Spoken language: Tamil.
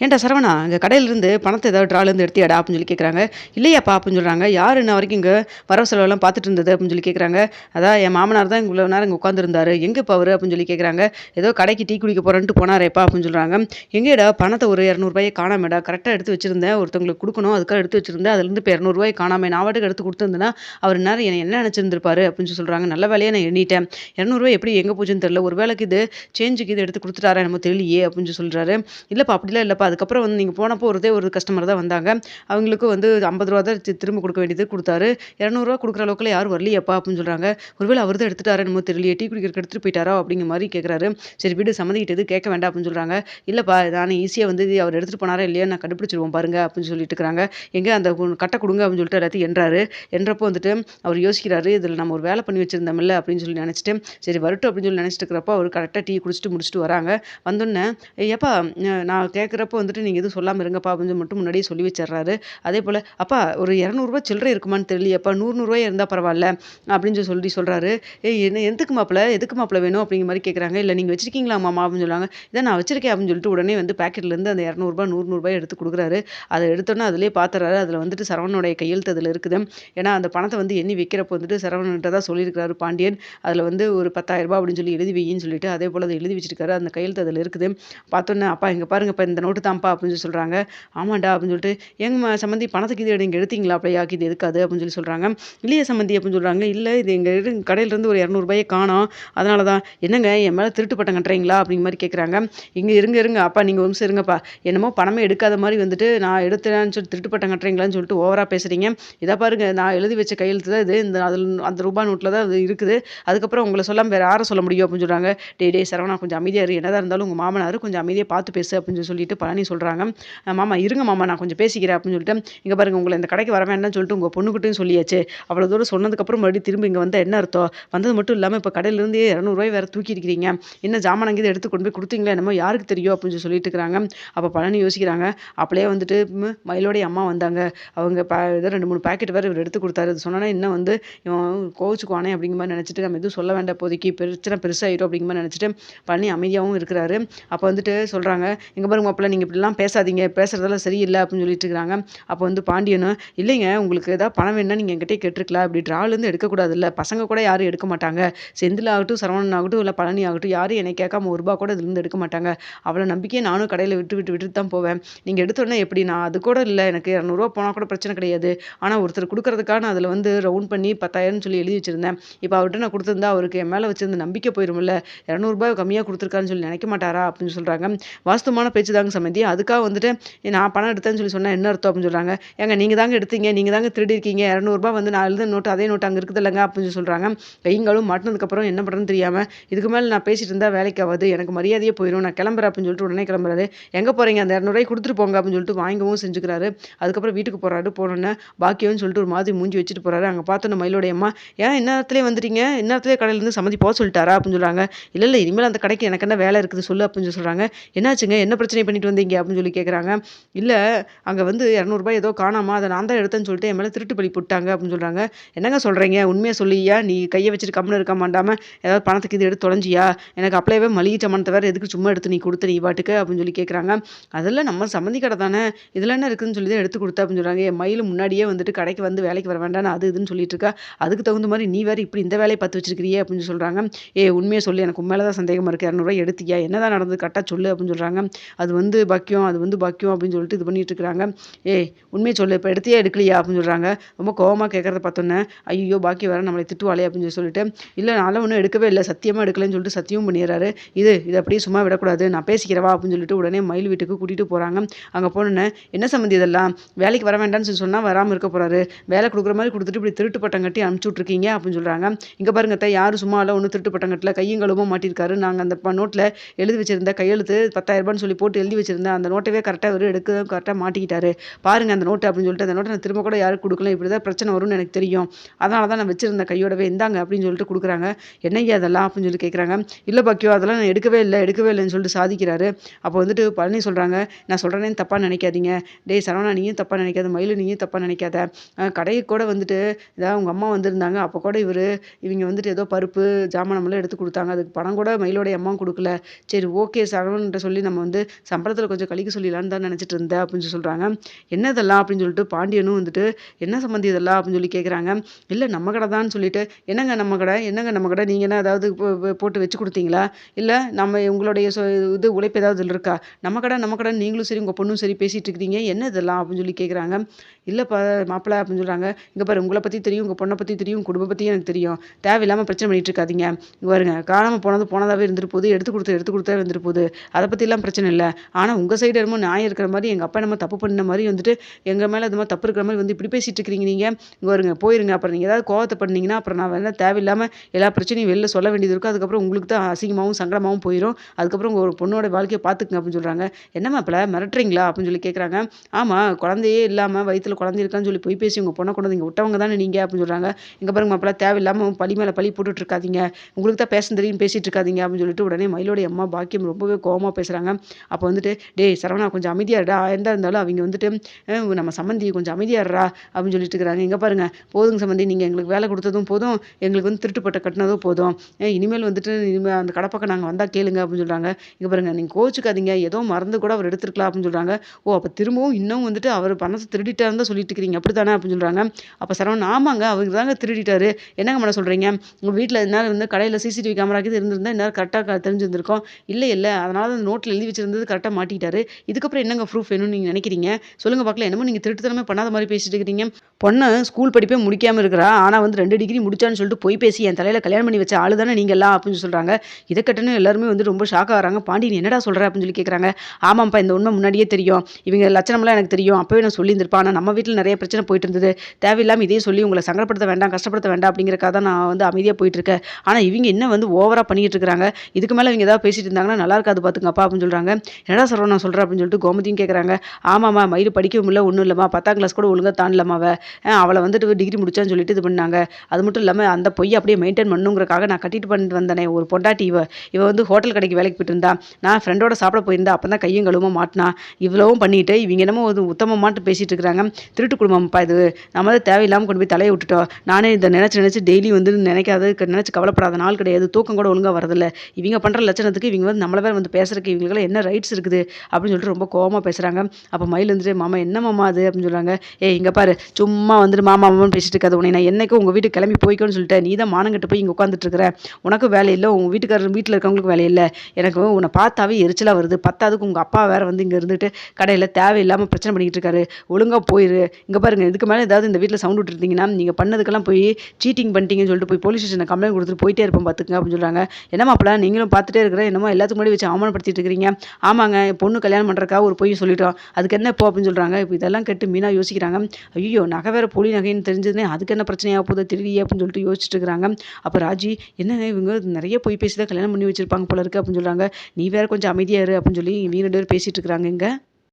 ஏன்டா சரவணா இங்கே கடையிலேருந்து பணத்தை ஏதாவது ட்ராலேருந்து எடுத்தியாடா அப்படின்னு சொல்லி கேட்குறாங்க இல்லையாப்பா அப்படின்னு சொல்கிறாங்க யார் இன்ன வரைக்கும் இங்கே வரவு செலவெல்லாம் பார்த்துட்டு இருந்தது அப்படின்னு சொல்லி கேட்குறாங்க அதான் என் மாமனார் தான் இவ்வளோ நேரம் இங்கே உட்காந்துருந்தாரு எங்கே பவர் அப்படின்னு சொல்லி கேட்குறாங்க ஏதோ கடைக்கு டீ குடிக்க போகிறேன்ட்டு போனாரேப்பா அப்படின்னு சொல்கிறாங்க எங்கேடா பணத்தை ஒரு இரநூறுபாயை காணாமேடா? கரெக்டாக எடுத்து வச்சிருந்தேன். ஒருத்தவங்களுக்கு கொடுக்கணும். அதுக்காக எடுத்து வச்சிருந்தேன். அதுலேருந்து இப்போ இரநூறுவாய் காணாமல் நான் வாட்டுக்கு எடுத்து கொடுத்துருந்தேன்னா அவர் நேரம் என்ன என்ன நினச்சிருந்திருப்பாரு அப்படின்னு சொல்லி சொல்கிறாங்க நல்ல வேலையை நான் எண்ணிட்டேன். இரநூறுவா எப்படி எங்கே போச்சுன்னு தெரியல. ஒரு வேலைக்கு இது சேஞ்சுக்கு இது எடுத்து கொடுத்துட்டாரா நம்ம தெரியலையே அப்படின்னு சொல்கிறாரு இல்லைப்பா அப்படிலாம் இல்லைப்பா. அதுக்கப்புறம் வந்து நீங்கள் போனப்போ ஒருதே ஒரு கஸ்டமர் தான் வந்தாங்க. அவங்களுக்கும் வந்து ஐம்பது ரூபா தான் திரும்ப கொடுக்க வேண்டியது கொடுத்தாரு. இரநூறுவா கொடுக்குற அளவுக்குலாம் யாரும் வரலையப்பா அப்படின்னு சொல்கிறாங்க ஒருவேளை அவர் தான் எடுத்துட்டாரா நம்ம தெரியலையே டீ குடிக்கிறதுக்கு எடுத்துகிட்டு போயிட்டாரா அப்படிங்கிற மாதிரி கேட்குறாரு சரி வீடு சம்மதிக்கிட்டது கேட்க வேண்டாம் அப்படின்னு சொல்கிறாங்க இல்லைப்பா நான் ஈஸியாக வந்து இது அவர் எடுத்துகிட்டு போனாரா இல்லையா நான் கண்டுபிடிச்சிருவோம் பாருங்க அப்படின்னு சொல்லிட்டு இருக்கிறாங்க. எங்கே அந்த கு- கட்டை கொடுங்க அப்படின்னு சொல்லிட்டு எல்லாத்தையும் என்றாரு. என்றப்போ வந்துட்டு அவர் யோசிக்கிறாரு இதில் நம்ம ஒரு வேலை பண்ணி வச்சிருந்தோம்ல அப்படின்னு சொல்லி நினச்சிட்டு சரி வரட்டும் அப்படின்னு சொல்லி நினச்சிட்டு இருக்கிறப்போ அவர் கரெக்டாக டீ குடிச்சிட்டு முடிச்சுட்டு வராங்க. வந்தோடனே ஏப்பா நான் கேட்குறப்போ வந்துட்டு நீங்கள் எதுவும் சொல்லாமல் இருங்கப்பா அப்படின்னு மட்டும் முன்னாடியே சொல்லி வச்சிடுறாரு. அதே போல் அப்பா ஒரு இரநூறுபா சில்லறை இருக்குமான்னு தெரியலையப்பா. நூறு இருந்தால் பரவாயில்ல. அப்படின்னு சொல்லி சொல்கிறாரு ஏ என்ன எதுக்கு மாப்பிள? எதுக்கு மாப்பிள வேணும்? அப்படிங்கிற மாதிரி கேட்குறாங்க இல்லை நீங்கள் வச்சிருக்கீங்களா மாமா? அப்படின்னு சொல்லுவாங்க. இதை நான் வச்சிருக்கேன். அப்படின்னு சொல்லிட்டு உடனே வந்து பேக்கெட்லேருந்து அந்த இரநூறுபா நூறுநூறுபாய் எடுத்து கொடுக்குறாரு. அதை எடுத்தோன்னே அதிலே பார்த்துறாரு அதில் வந்துட்டு சரவணனுடைய கையெழுத்து அதில் இருக்குது. ஏன்னா அந்த பணத்தை வந்து எண்ணி வைக்கிறப்போ வந்துட்டு சரவணன்ட்ட தான் சொல்லியிருக்கிறாரு பாண்டியன். அதில் வந்து ஒரு பத்தாயிரம் ரூபாய் அப்படின்னு சொல்லி எழுதி வையின்னு சொல்லிட்டு அதே போல் அதை எழுதி வச்சிருக்காரு. அந்த கையெழுத்து அதில் இருக்குது. பார்த்தோன்னே அப்பா இங்கே பாருங்க இப்போ இந்த நோட்டு தான்ப்பா அப்படின்னு சொல்லி சொல்கிறாங்க ஆமாண்டா அப்படின்னு சொல்லிட்டு எங்க சம்மந்தி பணத்துக்கு இது நீங்கள் எடுத்தீங்களா? அப்படியா இது எதுக்காது அப்படின்னு சொல்லி சொல்கிறாங்க இல்லையே சம்மந்தி அப்படின்னு சொல்கிறாங்க இல்லை இது எங்கள் கடையிலேருந்து ஒரு இரநூறுபாயை காணோம். அதனால தான் என்னங்க என் மேலே திருட்டு பட்டம் கட்டுறீங்களா? அப்படிங்கிற மாதிரி கேட்குறாங்க இங்கே இருங்க இருங்க. அப்பா நீங்கள் ஒரு நிமிஷம் இருங்கப்பா. என்னமோ பணமே எடுக்காத மாதிரி வந்துட்டு நான் எடுத்தேன்னு சொல்லிட்டு திருட்டு பட்டம் கட்டுறீங்களான்னு சொல்லிட்டு ஓவராக பேசுகிறீங்க இதை பாருங்க நான் எழுதி வச்ச கையெழுத்து தான் இது. இந்த அதில் அந்த ரூபா நோட்டில் தான் அது இருக்குது. அதுக்கப்புறம் உங்களை சொல்லாமல் வேறு யாரை சொல்ல முடியும் அப்படின்னு சொல்கிறாங்க டே டே சரவணா கொஞ்சம் அமைதியாக இரு. என்னதான் இருந்தாலும் உங்கள் மாமனார் கொஞ்சம் அமைதியாக பார்த்து பேசு அப்படின்னு சொல்லிட்டு பழனி சொல்கிறாங்க மாமா இருங்க மாமா நான் கொஞ்சம் பேசிக்கிறேன் அப்படின்னு சொல்லிட்டு இங்கே பாருங்க உங்களை இந்த கடைக்கு வர வேண்டாம்னு சொல்லிட்டு உங்கள் பொண்ணுக்கிட்டையும் சொல்லியாச்சு. அவ்வளோ தூரம் சொன்னதுக்கப்புறம் மறுபடியும் திரும்ப இங்கே வந்து என்ன அர்த்தம்? வந்தது மட்டும் இல்லாமல் இப்போ கடையிலேருந்து இரநூறுவாய் வேறு தூக்கி இருக்கிறீங்க என்ன ஜாமான் அங்கே எடுத்து கொண்டு போய் கொடுத்தீங்களா என்னமோ யாருக்கு தெரியும்? அப்படின்னு சொல்லி சொல்லிட்டு இருக்கிறாங்க. அப்போ பழனி யோசிக்கிறாங்க. அப்படியே வந்துட்டு மயிலோடைய அம்மா வந்தாங்க. அவங்க ப ஏதோ ரெண்டு மூணு பாக்கெட் வேறு இவர் எடுத்து கொடுத்தாரு. அது சொன்னோன்னா இன்னும் வந்து இவன் கோவிச்சுக்குவானே அப்படிங்கிற மாதிரி நினச்சிட்டு நம்ம எதுவும் சொல்ல வேண்டாம் இப்போதைக்கு. பிரச்சனை பெருசாகிடும் அப்படிங்கிற மாதிரி நினச்சிட்டு பழனி அமைதியாகவும் இருக்கிறாரு. அப்போ வந்துட்டு சொல்கிறாங்க இங்கே பாருங்க மாப்பிள்ள நீங்கள் இப்படிலாம் பேசாதீங்க பேசுறதெல்லாம் சரியில்லை அப்படின்னு சொல்லிட்டு இருக்கிறாங்க அப்போ வந்து பாண்டியனும் இல்லைங்க உங்களுக்கு ஏதாவது பணம் வேணும்னா நீங்கள் என்கிட்டயே கேட்டிருக்கலாம். இப்படி ட்ராலேருந்து எடுக்கக்கூடாதுல்ல. பசங்க கூட யாரும் எடுக்க மாட்டாங்க. செந்தில் ஆகட்டும் சரவணன் ஆகட்டும் இல்லை பழனி ஆகட்டும் யாரும் என்னை கேட்காம ஒரு ரூபா கூட இதுலேருந்து எடுக்க மாட்டாங்க. அவ்வளோ நம்பிக்கையை நானும் கடையில் விட்டு விட்டு விட்டு தான் போவேன். நீங்கள் எடுத்தோடனே எப்படி? நான் அது கூட இல்லை. எனக்கு இரநூறுவா போனால் கூட பிரச்சனை கிடையாது. ஆனால் ஒருத்தர் கொடுக்கறதுக்காக நான் அதில் வந்து ரவுண்ட் பண்ணி பத்தாயிரம்னு சொல்லி எழுதி வச்சுருந்தேன். இப்போ அவர்கிட்ட நான் கொடுத்துருந்தா அவருக்கு என் மேலே வச்சிருந்த நம்பிக்கை போயிருமில்ல இரநூறுபா கம்மியாக கொடுத்துருக்கான்னு சொல்லி நினைக்க மாட்டாரா? அப்படின்னு சொல்கிறாங்க வாஸ்தவமான பேச்சு தாங்க சம்மந்தி அதுக்காக வந்துட்டு நான் பணம் எடுத்தேன்னு சொல்லி சொன்னால் என்ன அர்த்தம்? அப்படின்னு சொல்கிறாங்க ஏங்க நீங்கள் தாங்க எடுத்தீங்க. நீங்கள் தாங்க திருடி இருக்கீங்க இரநூறுபா வந்து நான் எழுத நோட்டு அதே நோட்டு அங்கே இருக்குது இல்லைங்க? அப்படின்னு சொல்லி சொல்கிறாங்க கைங்களும் மாட்டினதுக்கப்புறம் என்ன பண்ணுறதுன்னு தெரியாமல் இதுக்கு மேலே நான் பேசிட்டு இருந்தால் வேலைக்கு ஆகாது. எனக்கு மரியாதையே போயிடும் நான் கிளம்புறேன் அப்படின்னு சொல்லிட்டு உடனே கிளம்புறாரு. எங்கே போகிறீங்க அந்த இரநூறுவாய் கொடுத்துட்டு போங்க அப்படின்னு சொல்லிட்டு வாங்கவும் செஞ்சுக்கிறாரு. அதுக்கப்புறம் வீட்டுக்கு போகிறாரு போனோன்னே பாக்கியம்னு சொல்லிட்டு ஒரு மாதிரி மூஞ்சி வச்சுட்டு போகிறாரு அங்கே பார்த்தோன்னே மயிலோடைய அம்மா ஏன் இந்நேரத்துலேயே வந்துட்டீங்க? இந்நேரத்துலேயே கடையிலேருந்து சம்மதி போக சொல்லிட்டாரா? அப்படின்னு சொல்கிறாங்க இல்லை இல்லை இனிமேல் அந்த கடைக்கு எனக்கு என்ன வேலை இருக்குது? சொல்லு அப்படின்னு சொல்லி சொல்கிறாங்க என்னாச்சுங்க? என்ன பிரச்சனை பண்ணிட்டு வந்தீங்க அப்படின்னு சொல்லி கேட்குறாங்க இல்லை அங்கே வந்து இரநூறுபா ஏதோ காணாமா அதை நான் தான் எடுத்தேன்னு சொல்லிட்டு என் மேலே திருட்டு பலி போட்டாங்க அப்படின்னு சொல்கிறாங்க என்னங்க சொல்கிறீங்க உண்மையை சொல்லியா? நீ கையை வச்சுட்டு கம்முன்னு இருக்க மாட்டாமல் ஏதாவது பணத்துக்கு இது எடுத்து தொலைஞ்சியா? எனக்கு அப்படியே மளிகை சாமானத்தை வேறு எதுக்கு சும்மா எடுத்து நீ கொடுத்து நீ பாட்டுக்கு அப்படின்னு சொல்லி கேட்குறாங்க அதெல்லாம் நம்ம சம்மந்தி கடை தானே. இதில் என்ன இருக்குதுன்னு சொல்லி தான் எடுத்து கொடுத்தா அப்படின்னு சொல்கிறாங்க என் மயில் முன்னாடியே வந்துட்டு கடைக்கு வந்து வேலைக்கு வர வேண்டாம் அது இதுன்னு சொல்லிட்டு இருக்கா. அதுக்கு தகுந்த மாதிரி நீ வேறு இப்படி இந்த வேலையை பார்த்து வச்சிருக்கிறியே அப்படின்னு சொல்கிறாங்க ஏ உண்மையை சொல்லி. எனக்கு உண்மையில தான் சந்தேகமாக இருக்குது இரநூறுவா எடுத்தியா? என்னதான் நடந்தது? கரெக்டாக சொல்லு அப்படின்னு சொல்கிறாங்க அது வந்து பாக்கியம் அது வந்து பாக்கியம் அப்படின்னு சொல்லிட்டு இது பண்ணிட்டு இருக்கிறாங்க. ஏய் உண்மையை சொல்லு இப்போ எடுத்தையே எடுக்கலையா அப்படின்னு சொல்கிறாங்க ரொம்ப கோவமாக கேட்குறத பார்த்தோன்னே ஐயோ பாக்கி வர நம்மளை திட்டுவாளே அப்படின்னு சொல்லி சொல்லிட்டு இல்லை நானும் ஒன்றும் எடுக்கவே இல்லை சத்தியமாக எடுக்கலைன்னு சொல்லிட்டு சத்தியம் பண்ணிடுறாரு. இது இதை அப்படியே சும்மா விடக்கூடாது நான் பேசிக்கிறவா? அப்படின்னு சொல்லிட்டு உடனே மயில் வீட்டுக்கு கூட்டிகிட்டு போகிறாங்க அங்கே போனோன்னே என்ன சம்மந்தி இதெல்லாம்? வேலைக்கு வர வேண்டாம்னு சொல்லி சொன்னால் வராமல் இருக்க போகிறாரு வேலை கொடுக்குற மாதிரி கொடுத்துட்டு இப்படி திருட்டு பட்டம் கட்டி அனுப்பிச்சி விட்ருக்கீங்க அப்படின்னு சொல்கிறாங்க இங்கே பாருங்க தான் யாரும் சும்மா இல்லை ஒன்றும் திருட்டு பட்டம் கட்டல. கையும் கழுவும் மாட்டியிருக்காரு. நாங்கள் அந்த நோட்டில் எழுதி வச்சிருந்த கையெழுத்து பத்தாயிரம் ரூபான்னு சொல்லி போட்டு எழுதி வச்சுருந்தேன். அந்த நோட்டவே கரெக்டாக அவர் எடுக்க கரெக்டாக மாட்டிக்கிட்டாரு. பாருங்கள் அந்த நோட்டு அப்படின்னு சொல்லிட்டு அந்த நோட்டை நான் திரும்ப கூட யாருக்கு கொடுக்கல. இப்படி தான் பிரச்சனை வரும்னு எனக்கு தெரியும். அதனால தான் நான் வச்சிருந்தேன் கையோடவே. இந்தாங்க அப்படின்னு சொல்லிட்டு கொடுக்குறாங்க. என்னய்யா அதெல்லாம் அப்படின்னு சொல்லி கேட்குறாங்க இல்லை பாக்கியோ அதெல்லாம் நான் எடுக்கவே இல்லை எடுக்கவே இல்லைன்னு சொல்லிட்டு சாதிக்கிறாரு. அப்போ வந்துட்டு பழனி சொல்கிறாங்க நான் சொல்கிறேன்னு தப்பாக நினைக்காதீங்க. டேய் சரவணா நீயும் தப்பாக நினைக்காத. மயில் நீயும் தப்பாக நினைக்காத. கடைக்கு கூட வந்துட்டு இதாக உங்கள் அம்மா வந்திருந்தாங்க. அப்போ கூட இவர் இவங்க வந்துட்டு ஏதோ பருப்பு ஜாமானமெல்லாம் எடுத்து கொடுத்தாங்க. அதுக்கு பணம் கூட மயிலோடைய அம்மா கொடுக்கல. சரி ஓகே சரவண்கிட்ட சொல்லி நம்ம வந்து சம்பளத்தில் காதல கொஞ்சம் கழிக்க சொல்லிடலான்னு தான் நினச்சிட்டு இருந்தேன் அப்படின்னு சொல்கிறாங்க என்ன இதெல்லாம் அப்படின்னு சொல்லிட்டு பாண்டியனும் வந்துட்டு என்ன சம்மந்தி இதெல்லாம் அப்படின்னு சொல்லி கேட்குறாங்க இல்லை நம்ம கடை தான் சொல்லிட்டு என்னங்க நம்ம கடை? என்னங்க நம்ம கடை? நீங்கள் என்ன ஏதாவது போட்டு வச்சு கொடுத்தீங்களா? இல்லை நம்ம உங்களுடைய சொ- இது உழைப்பு ஏதாவது இருக்கா? நம்ம கடை நம்ம கடை நீங்களும் சரி உங்கள் பொண்ணும் சரி பேசிகிட்டு இருக்கிறீங்க என்ன இதெல்லாம் அப்படின்னு சொல்லி கேட்குறாங்க இல்லைப்பா மாப்பிள்ளை அப்படின்னு சொல்கிறாங்க இங்கே பாரு உங்களை பற்றி தெரியும் உங்கள் பொண்ணை பற்றி தெரியும் குடும்ப பற்றியும் எனக்கு தெரியும். தேவையில்லாமல் பிரச்சனை பண்ணிட்டு இருக்காதிங்க. இங்க பாருங்க காணாமல் போனது போனதாகவே இருந்துட்டு போகுது எடுத்து கொடுத்து எடுத்து கொடுத்தா இருந்திருப்போது. போகுது அதை பற்றிலாம் பிரச்சனை இல்லை. ஆனால் உங்கள் சைடு என்னமோ நியாயம் இருக்கிற மாதிரி எங்கள் அப்பா என்னமோ தப்பு பண்ண மாதிரி வந்துட்டு எங்கள் மேலே இது மாதிரி தப்பு இருக்கிற மாதிரி வந்து இப்படி பேசிட்டு இருக்கிறீங்க நீங்கள் இங்கே வருங்க போயிருங்க. அப்புறம் நீங்கள் ஏதாவது கோவத்தை பண்ணீங்கன்னா அப்புறம் நான் வேணால் தேவையில்லாமல் எல்லா பிரச்சனையும் வெளில சொல்ல வேண்டியது இருக்கும். அதுக்கப்புறம் உங்களுக்கு தான் அசிங்கமாகவும் சங்கடமாகவும் போயிடும் அதுக்கப்புறம் உங்கள் ஒரு பொண்ணோட வாழ்க்கையை பார்த்துக்குங்க அப்படின்னு சொல்கிறாங்க என்னம்மா இப்போ மிரட்டுறீங்களா? அப்படின்னு சொல்லி கேட்குறாங்க ஆமாம் குழந்தையே இல்லாமல் வயிற்றில் குழந்தை இருக்கான்னு சொல்லி போய் பேசி உங்கள் பொண்ணை கொண்டு வந்து இங்கே விட்டவங்க தானே நீங்கள் அப்படின்னு சொல்கிறாங்க இங்கே பாருங்க மாப்பிள்ள தேவையில்லாமல் பழி மேலே பழி போட்டுட்டு இருக்காதீங்க. உங்களுக்கு தான் பேச தெரியும் பேசிகிட்டு இருக்காதீங்க அப்படின்னு சொல்லிட்டு உடனே மயிலோடைய அம்மா பாக்கியம் ரொம்பவே கோபமாக பேசுகிறாங்க அப்போ வந்துட்டு டேய் சரவணா கொஞ்சம் அமைதியாடா எந்த இருந்தாலும் அவங்க வந்துட்டு நம்ம சம்மந்தி கொஞ்சம் அமைதியாடுறா அப்படின்னு சொல்லிட்டு இருக்கிறாங்க. இங்கே பாருங்க போதுங்க சம்மந்தி நீங்கள் எங்களுக்கு வேலை கொடுத்ததும் போதும் எங்களுக்கு வந்து திருட்டுப்பட்ட கட்டினதும் போதும். இனிமேல் வந்துட்டு இனிமேல் அந்த கடப்பக்கம் நாங்கள் வந்தால் கேளுங்க அப்படின்னு சொல்கிறாங்க இங்கே பாருங்கள் நீங்கள் கோச்சுக்காதீங்க ஏதோ மறந்து கூட அவர் எடுத்துருக்கலாம் அப்படின்னு சொல்கிறாங்க ஓ அப்போ திரும்பவும் இன்னும் வந்துட்டு அவர் பணத்தை திருடிட்டாருன்னு தான் சொல்லிட்டு இருக்கிறீங்க அப்படி தானே அப்படின்னு சொல்கிறாங்க அப்போ சரவணன் ஆமாங்க அவர் தாங்க திருடிட்டாரு. என்னங்க மேடம் சொல்கிறீங்க உங்கள் வீட்டில் இருந்தாலும் வந்து கடையில் சிசிடிவி கேமராக்கு இருந்திருந்தால் இந்நேரம் கரெக்டாக தெரிஞ்சிருந்திருக்கோம். இல்லை இல்லை அதனால அந்த நோட்டில் எழுதி வச்சிருந்தது கரெக்டாக மாட்டி மாட்டிட்டாரு இதுக்கப்புறம் என்னங்க ப்ரூஃப் வேணும்னு நீங்கள் நினைக்கிறீங்க? சொல்லுங்க பார்க்கல என்னமோ நீங்கள் திருட்டுத்தனமே பண்ணாத மாதிரி பேசிட்டு இருக்கிறீங்க பொண்ணு ஸ்கூல் படிப்பே முடிக்காமல் இருக்கிறா. ஆனால் வந்து ரெண்டு டிகிரி முடிச்சான்னு சொல்லிட்டு போய் பேசி என் தலையில் கல்யாணம் பண்ணி வச்ச ஆளுதானே தானே நீங்கள்லாம் அப்படின்னு சொல்கிறாங்க இதை கட்டணும் எல்லாருமே வந்து ரொம்ப ஷாக் ஆகிறாங்க பாண்டி நீ என்னடா சொல்கிற அப்படின்னு சொல்லி கேட்குறாங்க ஆமாம்ப்பா இந்த உண்மை முன்னாடியே தெரியும். இவங்க லட்சணம்லாம் எனக்கு தெரியும். அப்போவே நான் சொல்லியிருந்திருப்பேன். ஆனால் நம்ம வீட்டில் நிறைய பிரச்சனை போயிட்டு இருந்தது. தேவையில்லாமல் இதையும் சொல்லி உங்களை சங்கடப்படுத்த வேண்டாம் கஷ்டப்படுத்த வேண்டாம் அப்படிங்கிறக்காக தான் நான் வந்து அமைதியாக போயிட்டு இருக்கேன். ஆனால் இவங்க என்ன வந்து ஓவராக பண்ணிட்டு இருக்காங்க இதுக்கு மேலே இவங்க ஏதாவது பேசிட்டு இருந்தாங்கன்னா நல்லா இருக்காது பார்த்துங்கப்பா அப்படின்னு சொல்கிறாங்க என்னடா சொல்கிறோம் நான் சொல்கிறேன் அப்படின்னு சொல்லிட்டு கோமதியும் கேட்குறாங்க ஆமாம்மா மயில் படிக்கவும் இல்லை ஒன்றும் இல்லைம்மா. பத்தாம் கிளாஸ் கூட ஒழுங்காக தாண்டலம்மா அவ அவளை வந்துட்டு டிகிரி முடிச்சான்னு சொல்லிட்டு இது பண்ணாங்க. அது மட்டும் இல்லாமல் அந்த பொய் அப்படியே மெயின்டைன் பண்ணுங்கிறக்காக நான் கட்டிட்டு பண்ணிட்டு வந்தேனே. ஒரு பொண்டாட்டி இவ. இவ வந்து ஹோட்டல் கடைக்கு வேலைக்கு போயிட்டு இருந்தா. நான் ஃப்ரெண்டோட சாப்பிட போயிருந்தா அப்போ தான் கையும் கழுவ மாட்டினா. இவ்வளவும் பண்ணிட்டு இவங்க என்னமோ ஒரு உத்தமமாட்டு பேசிட்டு இருக்கிறாங்க. திருட்டு குடும்பம்ப்பா இது. நம்ம தான் தேவையில்லாமல் கொண்டு போய் தலையை விட்டுட்டோம். நானே இதை நினச்சி நினச்சி டெய்லி வந்து நினைக்காத நினச்சி கவலைப்படாத நாள் கிடையாது. தூக்கம் கூட ஒழுங்காக வரதில்லை. இவங்க பண்ணுற லட்சணத்துக்கு இவங்க வந்து நம்மள பேர் வந்து பேசுறதுக்கு இவங்களுக்கெல்லாம் என்ன ரைட்ஸ் இருக்குது? அப்படின்னு சொல்லிட்டு ரொம்ப கோபமாக பேசுகிறாங்க அப்போ மயில் வந்துட்டு மாமா என்ன மாமா அது? அப்படின்னு சொல்கிறாங்க ஏய் இங்கே பாரு சும்மா வந்துட்டு மாமா மாமான்னு பேசிட்டு இருக்காது. உன்னை நான் என்னைக்கும் உங்கள் வீட்டுக்கு கிளம்பி போய்க்கோன்னு சொல்லிட்டேன் நீ தான் மானங்கிட்ட போய் இங்கே உட்காந்துட்டு இருக்கிற. உனக்கு வேலை இல்லை உங்கள் வீட்டுக்காரர் வீட்டில் இருக்கவங்களுக்கு வேலை இல்லை. எனக்கு உன்னை பார்த்தாவே எரிச்சலாக வருது. பத்தாவதுக்கு உங்கள் அப்பா வேற வந்து இங்கே இருந்துட்டு கடையில் தேவையில்லாமல் பிரச்சனை பண்ணிக்கிட்டு இருக்காரு. ஒழுங்காக போயிரு. இங்கே பாருங்க இதுக்கு மேலே ஏதாவது இந்த வீட்டில் சவுண்ட் விட்டுருந்தீங்கன்னா நீங்கள் பண்ணதுக்கெல்லாம் போய் சீட்டிங் பண்ணிட்டீங்கன்னு சொல்லிட்டு போய் போலீஸ் ஸ்டேஷனில் கம்ப்ளைண்ட் கொடுத்துட்டு போயிட்டே இருப்போம் பார்த்துங்க அப்படின்னு சொல்கிறாங்க என்னம்மா அப்பலாம் நீங்களும் பார்த்துட்டே இருக்கிற என்னமோ எல்லாத்துக்கு முன்னாடி வச்சு அவமானப்படுத்திட்டு இருக்கிறீங்க. ஆமாங்க என் பொண்ணு கல்யாணம் பண்ணுறக்கா ஒரு பொய் சொல்லிட்டோம். அதுக்கு என்ன இப்போ அப்படின்னு சொல்கிறாங்க இப்போ இதெல்லாம் கேட்டு மீனா யோசிக்கிறாங்க. ஐயோ நகை வேறு போலி நகைன்னு தெரிஞ்சதுனே அதுக்கு என்ன பிரச்சனையாக போகுது? திருடி அப்படின்னு சொல்லிட்டு யோசிச்சுட்டு இருக்கிறாங்க. அப்போ ராஜி என்னங்க இவங்க நிறைய பொய் பேசி தான் கல்யாணம் பண்ணி வச்சிருப்பாங்க போல இருக்கு அப்படின்னு சொல்கிறாங்க நீ வேற கொஞ்சம் அமைதியாக இரு அப்படின்னு சொல்லி இவங்க ரெண்டு பேர் பேசிகிட்டு இருக்கிறாங்க இங்கே.